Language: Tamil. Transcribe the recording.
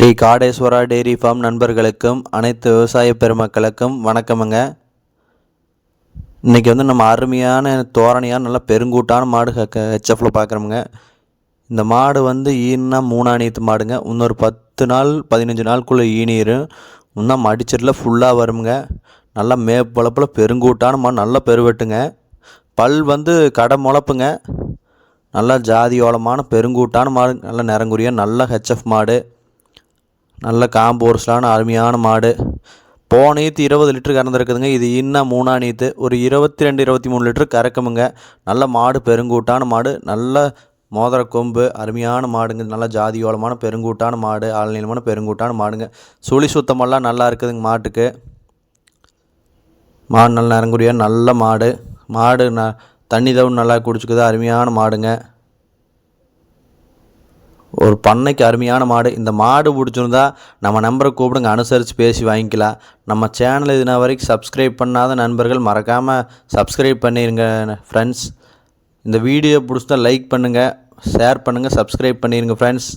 ஸ்ரீ காடேஸ்வரா டெய்ரி ஃபார்ம் நண்பர்களுக்கும் அனைத்து விவசாய பெருமக்களுக்கும் வணக்கமுங்க. இன்றைக்கி வந்து நம்ம அருமையான தோரணையான நல்ல பெருங்கூட்டான மாடு ஹெச்எஃப்பில் பார்க்குறோமுங்க இந்த மாடு வந்து ஈன்னா மூணாணியத்து மாடுங்க. இன்னொரு பத்து நாள் பதினஞ்சு நாளுக்குள்ளே ஈனிரும். இன்னும் மடிச்சிட்டில் ஃபுல்லாக வருமுங்க. நல்லா மேப்பளப்பில் பெருங்கூட்டான மாடு நல்லா பெருவெட்டுங்க. பல் வந்து கடை முளப்புங்க நல்லா ஜாதியோளமான பெருங்கூட்டான மாடு நல்லா நிறங்குரிய நல்ல ஹெச்எஃப் மாடு. நல்ல காம்போர்ஸ்லான அருமையான மாடு. போன ஈத்து இருபது லிட்டர் கறந்துருக்குதுங்க. இது இன்னும் மூணா நீத்து ஒரு இருபத்தி ரெண்டு இருபத்தி மூணு லிட்டர் கறக்குமுங்க. நல்ல மாடு பெருங்கூட்டான மாடு. நல்ல மோதிர கொம்பு அருமையான மாடுங்க. நல்ல ஜாதியோளமான பெருங்கூட்டான மாடு ஆழ்நீளமான பெருங்கூட்டான மாடுங்க. சுழி சுத்தமெல்லாம் நல்லா இருக்குதுங்க மாட்டுக்கு. மாடு நல்ல நிறங்குரிய நல்ல மாடு. மாடு ந தண்ணி தவிர நல்லா குடிச்சுக்குது. அருமையான மாடுங்க. ஒரு பண்ணைக்கு அருமையான மாடு. இந்த மாடு பிடிச்சிருந்தா நம்ம நம்பரை கூப்பிடுங்க அனுசரித்து பேசி வாங்கிக்கலாம். நம்ம சேனல் இதுனா வரைக்கும் சப்ஸ்கிரைப் பண்ணாத நண்பர்கள் மறக்காமல் சப்ஸ்கிரைப் பண்ணிடுங்க ஃப்ரெண்ட்ஸ் இந்த வீடியோ பிடிச்சா லைக் பண்ணுங்கள் ஷேர் பண்ணுங்கள் சப்ஸ்கிரைப் பண்ணிடுங்க ஃப்ரெண்ட்ஸ்